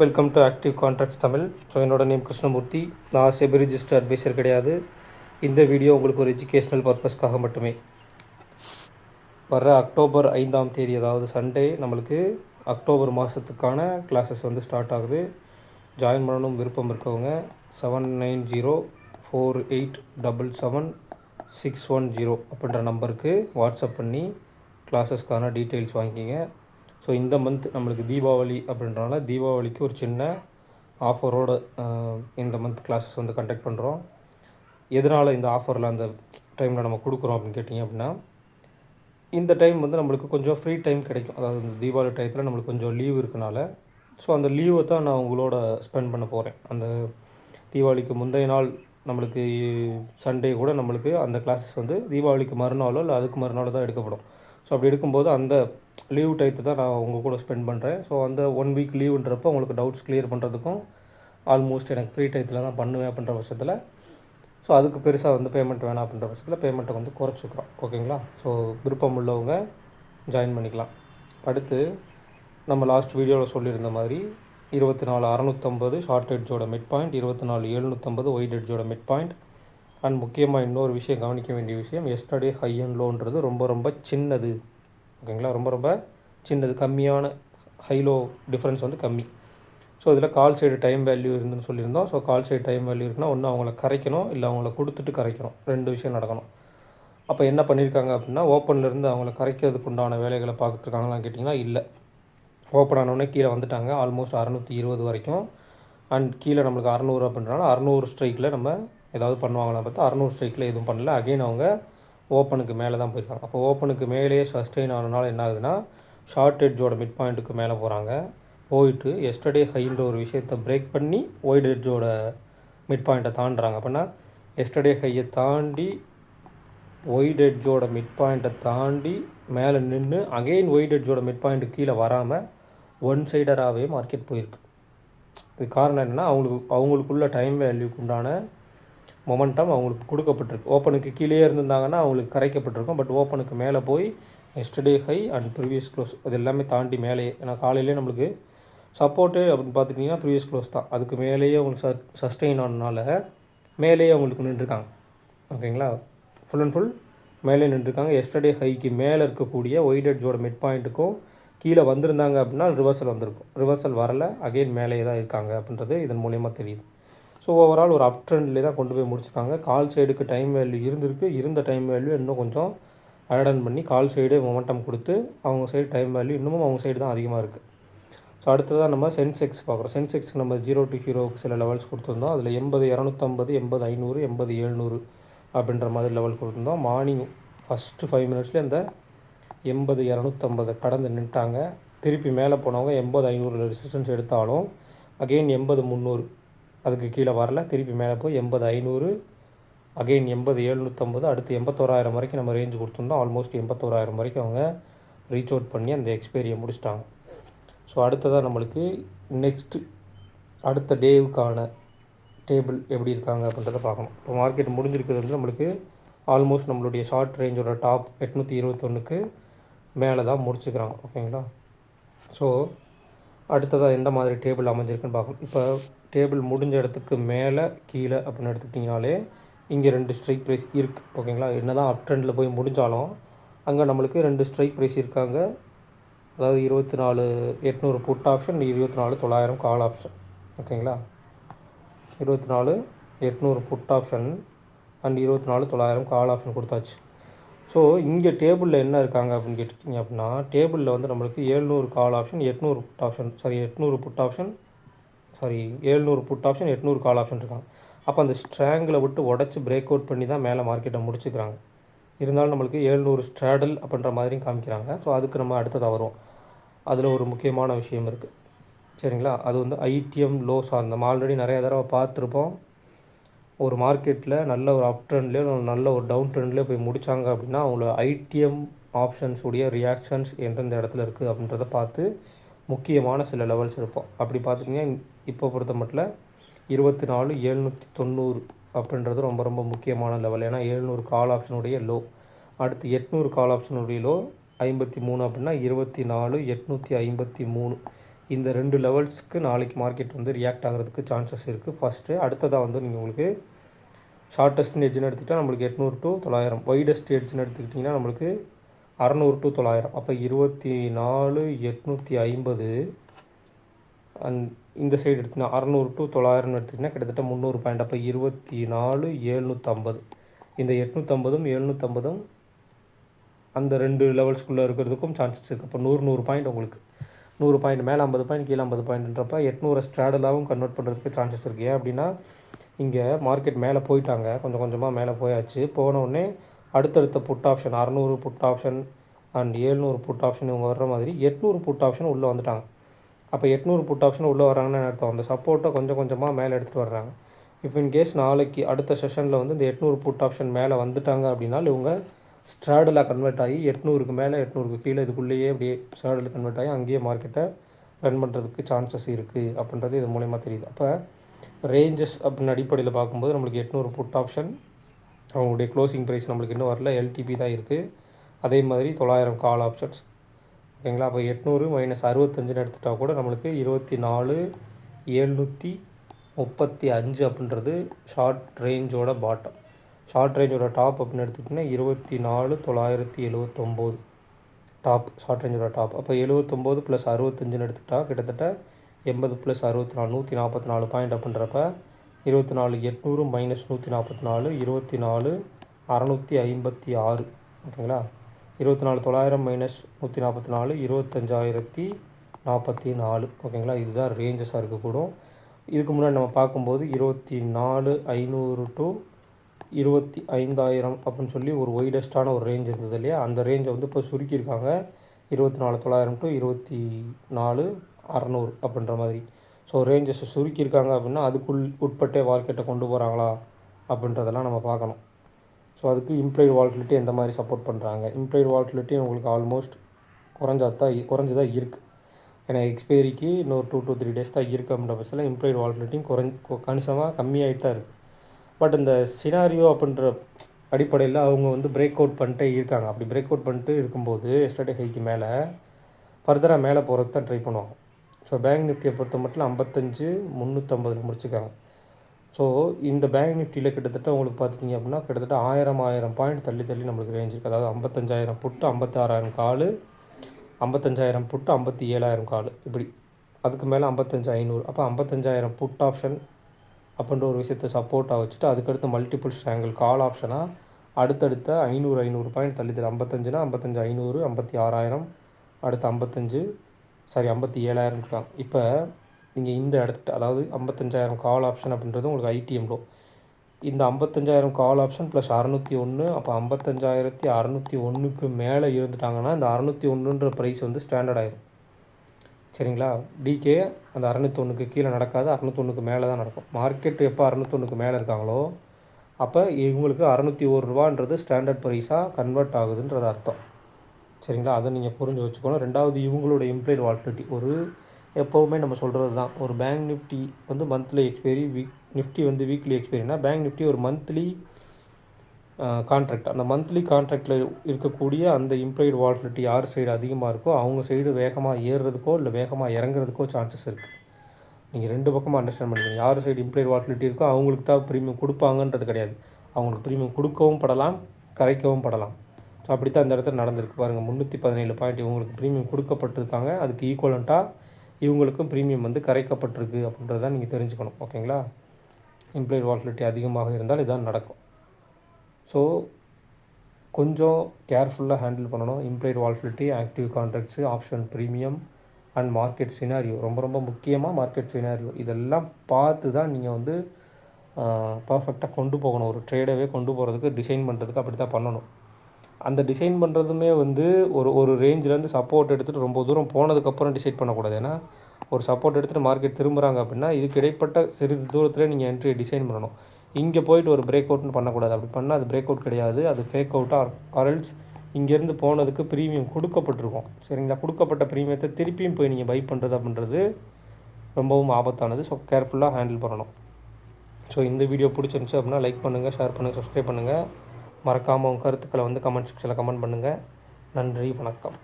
Welcome to active contracts Tamil so என்னோட name Krishnamurthy. நான் SEBI register advisor கிடையாது. இந்த வீடியோ உங்களுக்கு ஒரு எஜுகேஷ்னல் பர்பஸ்க்காக மட்டுமே. வர அக்டோபர் ஐந்தாம் தேதி அதாவது சண்டே நம்மளுக்கு அக்டோபர் மாதத்துக்கான கிளாஸஸ் வந்து ஸ்டார்ட் ஆகுது. ஜாயின் பண்ணணும் விருப்பம் இருக்கவங்க. Seven nine zero four eight double seven six one zero அப்படின்ற நம்பருக்கு வாட்ஸ்அப் பண்ணி கிளாஸஸ்க்கான டீட்டெயில்ஸ் வாங்கிக்கிங்க. ஸோ இந்த மந்த் நம்மளுக்கு தீபாவளி அப்படின்றனால தீபாவளிக்கு ஒரு சின்ன ஆஃபரோட இந்த மந்த் கிளாஸஸ் வந்து கண்டக்ட் பண்ணுறோம் எதனால் இந்த ஆஃபரில் அந்த டைமில் நம்ம கொடுக்குறோம் அப்படின்னு கேட்டிங்க அப்படின்னா இந்த டைம் வந்து நம்மளுக்கு கொஞ்சம் ஃப்ரீ டைம் கிடைக்கும். அதாவது இந்த தீபாவளி டயத்தில் நம்மளுக்கு கொஞ்சம் லீவ் இருக்கனால. ஸோ அந்த லீவை தான் நான் உங்களோட ஸ்பெண்ட் பண்ண போகிறேன் அந்த தீபாவளிக்கு முந்தைய நாள் நம்மளுக்கு சண்டே கூட நம்மளுக்கு அந்த கிளாஸஸ் வந்து தீபாவளிக்கு மறுநாளோ இல்லை அதுக்கு மறுநாளோ தான் எடுக்கப்படும். ஸோ அப்படி எடுக்கும்போது அந்த லீவ் டைத்தை தான் நான் உங்கள் கூட ஸ்பெண்ட் பண்ணுறேன் ஸோ அந்த ஒன் வீக் லீவுன்றப்போ உங்களுக்கு டவுட்ஸ் கிளியர் பண்ணுறதுக்கும் ஆல்மோஸ்ட் எனக்கு ஃப்ரீ டைத்தில் தான் பண்ணுவேன் அப்படின்ற பட்சத்தில். ஸோ அதுக்கு பெருசாக வந்து பேமெண்ட் வேணாம் அப்படின்ற பட்சத்தில் பேமெண்ட்டை வந்து குறைச்சிக்கிறோம். ஓகேங்களா? ஸோ விருப்பம் உள்ளவங்க ஜாயின் பண்ணிக்கலாம். அடுத்து நம்ம லாஸ்ட் வீடியோவில் சொல்லியிருந்த மாதிரி இருபத்தி நாலு அறநூற்றம்பது ஷார்ட் எட்ஜோட மிட் பாயிண்ட் இருபத்தி நாலு எழுநூற்றம்பது ஒயிட் எட்ஜோட மிட் பாயிண்ட் அண்ட் முக்கியமாக இன்னொரு விஷயம் கவனிக்க வேண்டிய விஷயம் எஸ்டர்டே ஹை அண்ட் லோன்றது ரொம்ப ரொம்ப சின்னது. ஓகேங்களா? ரொம்ப ரொம்ப சின்னது. கம்மியான ஹைலோ டிஃப்ரென்ஸ் வந்து கம்மி. ஸோ இதில் கால் சைடு டைம் வேல்யூ இருந்துன்னு சொல்லியிருந்தோம். So call side time value இருக்குன்னா ஒன்று அவங்கள கரைக்கணும் இல்லை அவங்கள கொடுத்துட்டு கரைக்கணும். ரெண்டு விஷயம் நடக்கணும். அப்போ என்ன பண்ணியிருக்காங்க அப்படின்னா ஓப்பன்லேருந்து அவங்கள கரைக்கிறதுக்கு உண்டான வேலைகளை பார்த்துருக்காங்களான்னு கேட்டிங்கன்னா இல்லை. ஓப்பன் ஆனோடனே கீழே வந்துட்டாங்க. ஆல்மோஸ்ட் அறநூற்றி இருபது வரைக்கும். அண்ட் கீழே நம்மளுக்கு அறநூறு அப்படின்றனால அறநூறு ஸ்ட்ரைக்கில் நம்ம ஏதாவது பண்ணுவாங்களா பார்த்தா அறநூறு ஸ்ட்ரைக்கில் எதுவும் பண்ணல. அகைன் அவங்க ஓப்பனுக்கு மேலே தான் போயிருக்காங்க. அப்போ ஓப்பனுக்கு மேலேயே சஸ்டெயின் ஆனதுனால என்ன ஆகுதுன்னா ஷார்ட் எட்ஜோட மிட் பாயிண்ட்டுக்கு மேலே போகிறாங்க போயிட்டு எஸ்டர்டே ஹைன்ற ஒரு விஷயத்தை பிரேக் பண்ணி ஒயிட் எட்ஜோட மிட் பாயிண்ட்டை தாண்டுறாங்க. அப்படின்னா எஸ்டர்டே ஹையை தாண்டி ஒயிட் எட்ஜோட மிட் பாயிண்ட்டை தாண்டி மேலே நின்று அகெயின் ஒயிட் எட்ஜோட மிட் பாயிண்ட்டு கீழே வராமல் ஒன் சைடராகவே மார்க்கெட் போயிருக்கு. இது காரணம் என்னென்னா அவங்களுக்கு அவங்களுக்குள்ள டைம் வேல்யூக்கு உண்டான மொமெண்டம் அவங்களுக்கு கொடுக்கப்பட்டிருக்கு. ஓப்பனுக்கு கீழே இருந்திருந்தாங்கன்னா அவங்களுக்கு கரைக்கப்பட்டிருக்கும். பட் ஓப்பனுக்கு மேலே போய் yesterday high and previous close அது எல்லாமே தாண்டி மேலேயே ஏன்னா காலையிலே நம்மளுக்கு சப்போர்ட்டு அப்படின்னு பார்த்துட்டிங்கன்னா ப்ரீவியஸ் க்ளோஸ் தான். அதுக்கு மேலேயே அவங்களுக்கு ச சஸ்டெயின் ஆனனால மேலேயே அவங்களுக்கு நின்றுருக்காங்க. ஓகேங்களா? ஃபுல் அண்ட் ஃபுல் மேலே நின்றுருக்காங்க. எஸ்டர்டே ஹைக்கு மேலே இருக்கக்கூடிய ஒயிட் எட்ஜோட மிட் பாயிண்ட்டுக்கும் கீழே வந்திருந்தாங்க அப்படின்னா ரிவர்சல் வந்திருக்கும். ரிவர்சல் வரலை. அகெயின் மேலே தான் இருக்காங்க அப்படின்றது இதன் மூலயமா தெரியுது. ஸோ ஓவரால் ஒரு அப் ட்ரெண்ட்லேயே தான் கொண்டு போய் முடிச்சிருக்காங்க. கால் சைடுக்கு டைம் வேல்யூ இருந்திருக்கு. இருந்த டைம் வேல்யூ இன்னும் கொஞ்சம் ஆடன் பண்ணி கால் சைடு மொமெண்டம் கொடுத்து அவங்க சைடு டைம் வேல்யூ இன்னமும் அவங்க சைடு தான் அதிகமாக இருக்குது ஸோ அடுத்ததாக நம்ம சென்செக்ஸ் பார்க்குறோம். சென்செக்ஸ்க்கு நம்ம ஜீரோ டு ஹீரோவுக்கு சில லெவல்ஸ் கொடுத்துருந்தோம். அதில் எண்பது இரநூத்தம்பது எண்பது ஐநூறு எண்பது எழுநூறு அப்படின்ற மாதிரி லெவல் கொடுத்துருந்தோம். மார்னிங் ஃபஸ்ட்டு ஃபைவ் மினிட்ஸ்லேயே இந்த எண்பது இரநூத்தம்பதை கடந்து நின்ட்டாங்க. திருப்பி மேலே போனவங்க எண்பது ஐநூறு ரெசிஸ்டன்ஸ் எடுத்தாலும் அகெயின் எண்பது முந்நூறு அதுக்கு கீழே வரல. திருப்பி மேலே போய் எண்பது ஐநூறு அகெயின் எண்பது எழுநூற்றம்பது அடுத்து எண்பத்தோராயிரம் வரைக்கும் நம்ம ரேஞ்சு கொடுத்துருந்தோம். ஆல்மோஸ்ட் எண்பத்தோராயிரம் வரைக்கும் அவங்க ரீச் அவுட் பண்ணி அந்த எக்ஸ்பீரியை முடிச்சிட்டாங்க. ஸோ அடுத்ததாக நம்மளுக்கு நெக்ஸ்ட்டு அடுத்த டேவுக்கான டேபிள் எப்படி இருக்காங்க அப்படின்றத பார்க்கணும். இப்போ மார்க்கெட் முடிஞ்சிருக்கிறது வந்து நம்மளுக்கு ஆல்மோஸ்ட் நம்மளுடைய ஷார்ட் ரேஞ்சோட டாப் எட்நூற்றி இருபத்தொன்றுக்கு மேலே தான் முடிச்சுக்கிறாங்க. ஓகேங்களா ஸோ அடுத்ததாக எந்த மாதிரி டேபிள் அமைஞ்சிருக்குன்னு பார்க்கணும் இப்போ டேபிள் முடிஞ்ச இடத்துக்கு மேலே கீழே அப்படின்னு எடுத்துக்கிட்டிங்கனாலே இங்கே ரெண்டு ஸ்ட்ரைக் ப்ரைஸ் இருக்குது ஓகேங்களா? என்ன தான் அப் ட்ரெண்டில் போய் முடிஞ்சாலும் அங்கே நம்மளுக்கு ரெண்டு ஸ்ட்ரைக் ப்ரைஸ் இருக்காங்க. அதாவது இருபத்தி நாலு எட்நூறு புட் ஆப்ஷன் இருபத்தி நாலு தொள்ளாயிரம் கால் ஆப்ஷன் ஓகேங்களா? இருபத்தி நாலு எட்நூறு புட் ஆப்ஷன் அண்ட் இருபத்தி நாலு தொள்ளாயிரம் கால் ஆப்ஷன் கொடுத்தாச்சு. ஸோ இங்கே டேபிளில் என்ன இருக்காங்க அப்படின்னு கேட்டுட்டிங்க அப்படின்னா டேபிளில் வந்து நம்மளுக்கு ஏழ்நூறு கால் ஆப்ஷன் எட்நூறு புட் ஆப்ஷன் சாரி எட்நூறு புட் ஆப்ஷன் சாரி ஏழ்நூறு புட் ஆப்ஷன் எட்நூறு கால் ஆப்ஷன் இருக்காங்க. அப்போ அந்த ஸ்ட்ராங்கில் விட்டு உடச்சி பிரேக் அவுட் பண்ணி தான் மேலே மார்க்கெட்டை முடிச்சுக்கிறாங்க. இருந்தாலும் நம்மளுக்கு ஏழ்நூறு ஸ்ட்ராடல் அப்படின்ற மாதிரியும் காமிக்கிறாங்க. ஸோ அதுக்கு நம்ம அடுத்ததாக வரும் அதில் ஒரு முக்கியமான விஷயம் இருக்குது சரிங்களா? அது வந்து ஐடிஎம் லோ சார் நம்ம ஆல்ரெடி நிறைய தடவை பார்த்துருப்போம். ஒரு மார்க்கெட்டில் நல்ல ஒரு அப் ட்ரெண்ட்லேயோ நல்ல ஒரு டவுன் ட்ரெண்ட்லேயோ போய் முடித்தாங்க அப்படின்னா அவங்களோட ஐடிஎம் ஆப்ஷன்ஸ் உடைய ரியாக்ஷன்ஸ் எந்தெந்த இடத்துல இருக்குது அப்படின்றத பார்த்து முக்கியமான சில லெவல்ஸ் இருப்போம் அப்படி பார்த்துட்டிங்கன்னா இப்போ பொறுத்த மட்டும் இருபத்தி நாலு எழுநூற்றி தொண்ணூறு அப்படின்றது ரொம்ப ரொம்ப முக்கியமான லெவல் ஏன்னா எழுநூறு கால் ஆப்ஷனுடைய லோ அடுத்து எட்நூறு கால் ஆப்ஷனுடைய லோ ஐம்பத்தி மூணு அப்படின்னா இருபத்தி நாலு எட்நூற்றி ஐம்பத்தி மூணு. இந்த ரெண்டு லெவல்ஸ்க்கு நாளைக்கு மார்க்கெட் வந்து ரியாக்ட் ஆகிறதுக்கு சான்சஸ் இருக்குது ஃபஸ்ட்டு அடுத்ததாக வந்து நீங்கள் உங்களுக்கு ஷார்ட்டஸ்ட் எட்ஜ்னு எடுத்துக்கிட்டால் நம்மளுக்கு எட்நூறு டு தொள்ளாயிரம். வைடஸ்ட் எட்ஜ்னு எடுத்துக்கிட்டிங்கன்னா நம்மளுக்கு அறநூறு டு தொள்ளாயிரம். அப்போ இருபத்தி நாலு எட்நூற்றி ஐம்பது அண்ட் இந்த சைடு எடுத்திங்கன்னா அறநூறு டு தொள்ளாயிரம்னு எடுத்திங்கன்னா கிட்டத்தட்ட முந்நூறு பாயிண்ட் அப்போ இருபத்தி நாலு ஏழ்நூற்றம்பது இந்த எட்நூற்றம்பதும் எழுநூற்றம்பதும் அந்த ரெண்டு லெவல்ஸ்குள்ளே இருக்கிறதுக்கும் சான்சஸ் இருக்குது அப்போ நூறு நூறு பாயிண்ட் உங்களுக்கு. நூறு பாயிண்ட் மேலே ஐம்பது பாயிண்ட் கீழே ஐம்பது பாயிண்ட்ன்றப்ப எட்நூறு ஸ்ட்ராடலாகவும் கன்வெர்ட் பண்ணுறதுக்கு சான்சஸ் இருக்குது ஏன் அப்படின்னா இங்கே மார்க்கெட் மேலே போயிட்டாங்க. கொஞ்சம் கொஞ்சமாக மேலே போயாச்சு. போனவுடனே அடுத்தடுத்த புட் ஆப்ஷன் அறநூறு புட் ஆப்ஷன் அண்ட் ஏழ்நூறு புட் ஆப்ஷன் இவங்க வர்ற மாதிரி எட்நூறு புட் ஆப்ஷன் உள்ளே வந்துட்டாங்க. அப்போ எட்நூறு புட் ஆப்ஷன் உள்ளே வராங்கன்னு அர்த்தம்? அந்த சப்போர்ட்டை கொஞ்சம் கொஞ்சமாக மேலே எடுத்துகிட்டு வர்றாங்க. இப்போ இன்கேஸ் நாளைக்கு அடுத்த செஷனில் வந்து இந்த எட்நூறு புட் ஆப்ஷன் மேலே வந்துட்டாங்க அப்படின்னா இவங்க ஸ்ட்ராடில் கன்வெர்ட் ஆகி எட்நூறுக்கு மேலே எட்நூறுக்கு கீழே இதுக்குள்ளேயே அப்படியே ஸ்ட்ராடில் கன்வெர்ட் ஆகி அங்கேயே மார்க்கெட்டை ரன் பண்ணுறதுக்கு சான்சஸ் இருக்குது அப்படின்றது இது மூலயமா தெரியுது. அப்போ ரேஞ்சஸ் அப்படின்னு அடிப்படையில் பார்க்கும்போது நம்மளுக்கு எட்நூறு புட் ஆப்ஷன் அவங்களுடைய க்ளோசிங் ப்ரைஸ் நம்மளுக்கு இன்னும் வரல எல்டிபி தான் இருக்குது அதே மாதிரி தொள்ளாயிரம் கால் ஆப்ஷன்ஸ் ஓகேங்களா? அப்போ எட்நூறு மைனஸ் அறுபத்தஞ்சுன்னு எடுத்துட்டால் கூட நம்மளுக்கு இருபத்தி நாலு ஏழ்நூற்றி முப்பத்தி அஞ்சு அப்படின்றது ஷார்ட் ரேஞ்சோட பாட்டம் ஷார்ட் ரேஞ்சோட டாப் அப்படின்னு எடுத்துக்கிட்டிங்கன்னா இருபத்தி நாலு தொள்ளாயிரத்தி எழுவத்தொம்போது. டாப் ஷார்ட் ரேஞ்சோட டாப் அப்போ எழுவத்தொம்போது ப்ளஸ் அறுபத்தஞ்சுன்னு எடுத்துக்கிட்டால் கிட்டத்தட்ட எண்பது ப்ளஸ் அறுபத்தி நாலு நூற்றி நாற்பத்தி நாலு பாயிண்ட் அப்படின்றப்ப இருபத்தி நாலு எட்நூறு மைனஸ் நூற்றி நாற்பத்தி நாலு இருபத்தி நாலு அறநூற்றி ஐம்பத்தி ஆறு. ஓகேங்களா? இருபத்தி நாலு தொள்ளாயிரம் மைனஸ் நூற்றி நாற்பத்தி நாலு இருபத்தஞ்சாயிரத்தி நாற்பத்தி நாலு ஓகேங்களா? இதுதான் ரேஞ்சஸாக இருக்கக்கூடும். இதுக்கு முன்னாடி நம்ம பார்க்கும்போது இருபத்தி நாலு ஐநூறு டு இருபத்தி ஐந்தாயிரம் அப்படின்னு சொல்லி ஒரு ஒய்டஸ்டான ஒரு ரேஞ்ச் இருந்தது இல்லையா? அந்த ரேஞ்சை வந்து இப்போ சுருக்கியிருக்காங்க. இருபத்தி நாலு தொள்ளாயிரம் டு இருபத்தி நாலு அறநூறு அப்படின்ற மாதிரி. ஸோ ரேஞ்சஸை சுருக்கியிருக்காங்க அப்படின்னா அதுக்குள் உட்பட்டே மார்க்கெட்டை கொண்டு போகிறாங்களா அப்படின்றதெல்லாம் நம்ம பார்க்கணும். ஸோ அதுக்கு இம்ப்ளாய்டு வால்டிலிட்டி எந்த மாதிரி சப்போர்ட் பண்ணுறாங்க இம்ப்ளாய்டு வால்டிலிட்டி உங்களுக்கு ஆல்மோஸ்ட் குறைஞ்சாதான் குறைஞ்சதாக இருக்குது ஏன்னா எக்ஸ்பைரிக்கு இன்னொரு டூ டூ த்ரீ டேஸ் தான் இருக்குது அப்படின்ற பட்சத்தில் இம்ப்ளாய்டு வால்டிலிட்டியும் குறைஞ்சி கணிசமாக கம்மியாகிட்டு தான் இருக்குது பட் இந்த சினாரியோ அப்படின்ற அடிப்படையில் அவங்க வந்து பிரேக் அவுட் பண்ணிட்டே இருக்காங்க. அப்படி பிரேக் அவுட் பண்ணிட்டு இருக்கும்போது எஸ்டர்டே ஹைக்கு மேலே ஃபர்தராக மேலே போகிறது தான் ட்ரை பண்ணுவாங்க. ஸோ பேங்க் நிஃப்டியை பொறுத்த மட்டும் ஐம்பத்தஞ்சு முந்நூற்றம்பதில் முடிச்சுக்காங்க ஸோ இந்த பேங்க் நிஃப்டியில் கிட்டத்தட்ட உங்களுக்கு பார்த்துட்டிங்க அப்படின்னா கிட்டத்தட்ட ஆயிரம் ஆயிரம் பாயிண்ட் தள்ளி தள்ளி நம்மளுக்கு ரேஞ்ச் இருக்குது அதாவது ஐம்பத்தஞ்சாயிரம் புட்டு ஐம்பத்தாறாயிரம் கால் ஐம்பத்தஞ்சாயிரம் புட்டு ஐம்பத்தி ஏழாயிரம் கால். இப்படி. அதுக்கு மேலே ஐம்பத்தஞ்சு ஐநூறு. அப்போ ஐம்பத்தஞ்சாயிரம் புட் ஆப்ஷன் அப்படின்ற ஒரு விஷயத்தை சப்போர்ட்டாக வச்சுட்டு அதுக்கடுத்து மல்டிபிள் ஸ்ட்ராங்கிள் கால் ஆப்ஷனாக அடுத்தடுத்த ஐநூறு ஐநூறு பாயிண்ட் தள்ளி தள்ளி ஐம்பத்தஞ்சுனா ஐம்பத்தஞ்சு ஐநூறு ஐம்பத்தி ஆறாயிரம் அடுத்து ஐம்பத்தஞ்சு சாரி ஐம்பத்தி ஏழாயிரம் இருக்காங்க. இப்போ நீங்கள் இந்த இடத்துல அதாவது ஐம்பத்தஞ்சாயிரம் கால் ஆப்ஷன் அப்படின்றது உங்களுக்கு ஐடிஎம் லோ இந்த ஐம்பத்தஞ்சாயிரம் கால் ஆப்ஷன் ப்ளஸ் அறநூற்றி ஒன்று அப்போ ஐம்பத்தஞ்சாயிரத்தி அறநூற்றி ஒன்றுக்கு மேலே இருந்துட்டாங்கன்னா இந்த அறநூற்றி ஒன்றுன்ற ப்ரைஸ் வந்து ஸ்டாண்டர்ட் ஆயிரும். சரிங்களா? டிகே அந்த அறநூத்தொன்றுக்கு கீழே நடக்காது. அறநூத்தொன்றுக்கு மேலே தான் நடக்கும். மார்க்கெட் எப்போ அறநூத்தொன்றுக்கு மேலே இருக்காங்களோ அப்போ இவங்களுக்கு அறநூற்றி ஒரு ரூபான்றது ஸ்டாண்டர்ட் ப்ரைஸாக கன்வெர்ட் ஆகுதுன்றது அர்த்தம். சரிங்களா? அதை நீங்கள் புரிஞ்சு வச்சுக்கணும். ரெண்டாவது இவங்களோட இம்ப்ளைட் வால்டிலிட்டி ஒரு எப்போவுமே நம்ம சொல்கிறது தான். ஒரு பேங்க் நிஃப்டி வந்து மந்த்லி எக்ஸ்பைரி வீக் நிஃப்டி வந்து வீக்லி எக்ஸ்பைரினா பேங்க் நிஃப்டி ஒரு மந்த்லி கான்ட்ராக்ட் அந்த மந்த்லி கான்ட்ராக்டில் இருக்கக்கூடிய அந்த இம்ப்ளாய்டு வால்டிலிட்டி யார் சைடு அதிகமாக இருக்கோ அவங்க சைடு வேகமாக ஏறுறதுக்கோ இல்லை வேகமாக இறங்குறதுக்கோ சான்சஸ் இருக்குது நீங்கள் ரெண்டு பக்கமாக அண்டர்ஸ்டாண்ட் பண்ணிக்கணும். யார் சைடு இம்ப்ளாய்டு வால்டிலிட்டி இருக்கோ அவங்களுக்கு தான் ப்ரீமியம் கொடுப்பாங்கன்றது கிடையாது. அவங்களுக்கு ப்ரீமியம் கொடுக்கவும் படலாம் கரைக்கவும் படலாம். ஸோ அப்படி தான் இந்த இடத்துல நடந்திருக்கு. பாருங்கள் முந்நூற்றி பதினேழு பாயிண்ட் இவங்களுக்கு ப்ரீமியம் கொடுக்கப்பட்டிருக்காங்க. அதுக்கு ஈக்குவலண்ட்டாக இவங்களுக்கும் ப்ரீமியம் வந்து கரைக்கப்பட்டிருக்கு அப்படின்றத நீங்கள் தெரிஞ்சுக்கணும். ஓகேங்களா இம்ப்ளாய்டு வால்டிலிட்டி அதிகமாக இருந்தால் இதான் நடக்கும். ஸோ கொஞ்சம் கேர்ஃபுல்லாக ஹேண்டில் பண்ணணும். Implied volatility active contracts option premium and market scenario ரொம்ப ரொம்ப முக்கியமாக மார்க்கெட் சினாரியோ இதெல்லாம் பார்த்து தான் நீங்கள் வந்து பர்ஃபெக்டாக கொண்டு போகணும். ஒரு ட்ரேடவே கொண்டு போகிறதுக்கு டிசைன் பண்ணுறதுக்கு அப்படி தான் பண்ணணும். அந்த டிசைன் பண்ணுறதுமே வந்து ஒரு ஒரு ரேஞ்சிலேருந்து சப்போர்ட் எடுத்துகிட்டு ரொம்ப தூரம் போனதுக்கப்புறம் டிசைட் பண்ணக்கூடாது. ஏன்னா ஒரு சப்போர்ட் எடுத்துகிட்டு மார்க்கெட் திரும்புகிறாங்க அப்படின்னா இதுக்கு இடைப்பட்ட சிறிது தூரத்தில் நீங்கள் என்ட்ரியை டிசைன் பண்ணணும். இங்கே போயிட்டு ஒரு பிரேக் அவுட்னு பண்ணக்கூடாது. அப்படி பண்ணால் அது பிரேக் அவுட் கிடையாது. அது ஃபேக் அவுட்டாக அரல்ஸ் இங்கேருந்து போனதுக்கு ப்ரீமியம் கொடுக்கப்பட்டிருக்கும். சரிங்களா? கொடுக்கப்பட்ட ப்ரீமியத்தை திருப்பியும் போய் நீங்கள் பை பண்ணுறது அப்படின்றது ரொம்பவும் ஆபத்தானது. ஸோ கேர்ஃபுல்லாக ஹேண்டில் பண்ணணும். ஸோ இந்த வீடியோ பிடிச்சிருந்துச்சு அப்படின்னா லைக் பண்ணுங்கள் ஷேர் பண்ணுங்கள் சப்ஸ்கிரைப் பண்ணுங்கள் மறக்காமல் உங்கள் கருத்துக்களை வந்து கமெண்ட் செக்ஷனில் கமெண்ட் பண்ணுங்கள் நன்றி வணக்கம்.